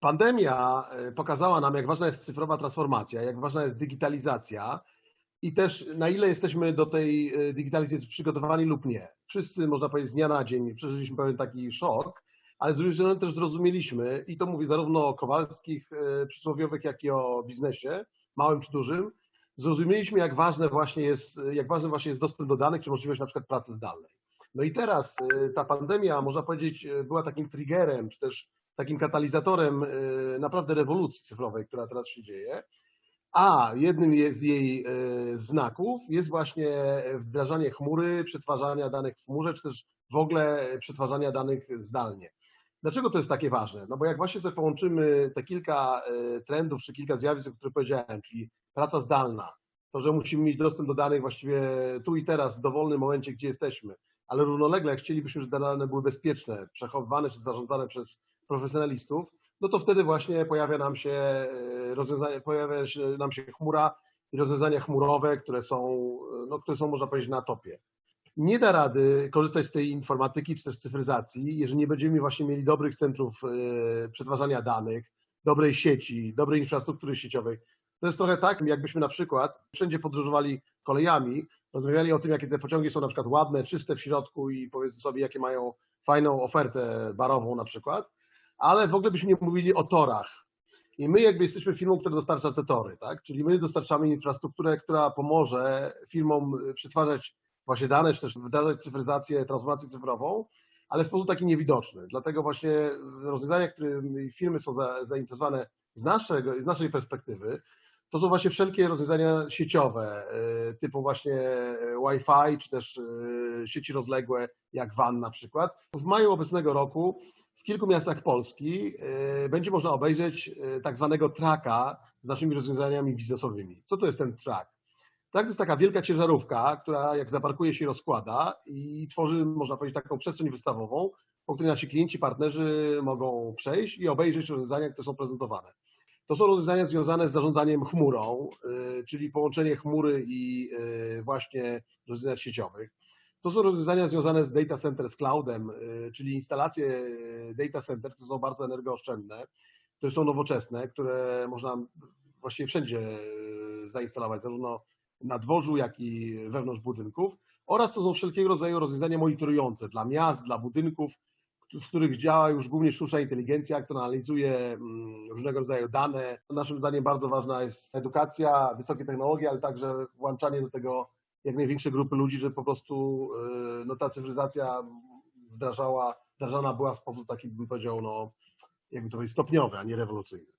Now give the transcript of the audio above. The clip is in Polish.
Pandemia e, pokazała nam, jak ważna jest cyfrowa transformacja, jak ważna jest digitalizacja i też na ile jesteśmy do tej e, digitalizacji przygotowani lub nie. Wszyscy, można powiedzieć, z dnia na dzień przeżyliśmy pewien taki szok, ale z drugiej strony też zrozumieliśmy, i to mówię zarówno o Kowalskich e, przysłowiowych, jak i o biznesie, małym czy dużym, zrozumieliśmy, jak ważne właśnie jest, jak ważny właśnie jest dostęp do danych, czy możliwość na przykład pracy zdalnej. No i teraz ta pandemia, można powiedzieć, była takim triggerem, czy też takim katalizatorem y, naprawdę rewolucji cyfrowej, która teraz się dzieje. A jednym z jej y, znaków jest właśnie wdrażanie chmury, przetwarzania danych w chmurze, czy też w ogóle przetwarzania danych zdalnie. Dlaczego to jest takie ważne? No bo jak właśnie sobie połączymy te kilka y, trendów, czy kilka zjawisk, o których powiedziałem, czyli praca zdalna, to, że musimy mieć dostęp do danych właściwie tu i teraz, w dowolnym momencie, gdzie jesteśmy, ale równolegle, chcielibyśmy, żeby dane były bezpieczne, przechowywane czy zarządzane przez profesjonalistów, no to wtedy właśnie pojawia nam się e, rozwiązanie, pojawia się nam się chmura i rozwiązania chmurowe, które są, no, które są, można powiedzieć, na topie. Nie da rady korzystać z tej informatyki czy też cyfryzacji, jeżeli nie będziemy właśnie mieli dobrych centrów e, przetwarzania danych, dobrej sieci, dobrej infrastruktury sieciowej. To jest trochę tak, jakbyśmy na przykład wszędzie podróżowali kolejami, rozmawiali o tym, jakie te pociągi są na przykład ładne, czyste w środku i powiedzmy sobie, jakie mają fajną ofertę barową na przykład, ale w ogóle byśmy nie mówili o torach. I my jakby jesteśmy firmą, która dostarcza te tory, tak? Czyli my dostarczamy infrastrukturę, która pomoże firmom przetwarzać właśnie dane, czy też wdrażać cyfryzację, transformację cyfrową, ale w sposób taki niewidoczny. Dlatego właśnie rozwiązania, którymi firmy są zainteresowane z, naszego, z naszej perspektywy, to są właśnie wszelkie rozwiązania sieciowe, y, typu właśnie Wi-Fi, czy też y, sieci rozległe, jak WAN na przykład. W maju obecnego roku w kilku miastach Polski będzie można obejrzeć tak zwanego traka z naszymi rozwiązaniami biznesowymi. Co to jest ten track? Track to jest taka wielka ciężarówka, która jak zaparkuje się rozkłada i tworzy, można powiedzieć, taką przestrzeń wystawową, po której nasi klienci, partnerzy mogą przejść i obejrzeć rozwiązania, które są prezentowane. To są rozwiązania związane z zarządzaniem chmurą, y, czyli połączenie chmury i y, właśnie rozwiązań sieciowych. To są rozwiązania związane z data center, z cloudem, y, czyli instalacje data center, które są bardzo energooszczędne, które są nowoczesne, które można właściwie wszędzie zainstalować, zarówno na dworzu, jak i wewnątrz budynków. Oraz to są wszelkiego rodzaju rozwiązania monitorujące dla miast, dla budynków, w których działa już głównie sztuczna inteligencja, która analizuje mm, różnego rodzaju dane. Naszym zdaniem bardzo ważna jest edukacja, wysokie technologie, ale także włączanie do tego jak największej grupy ludzi, żeby po prostu y, no, ta cyfryzacja wdrażała, wdrażana była w sposób taki, bym powiedział, no, jakby to powiedzieć, stopniowy, a nie rewolucyjny.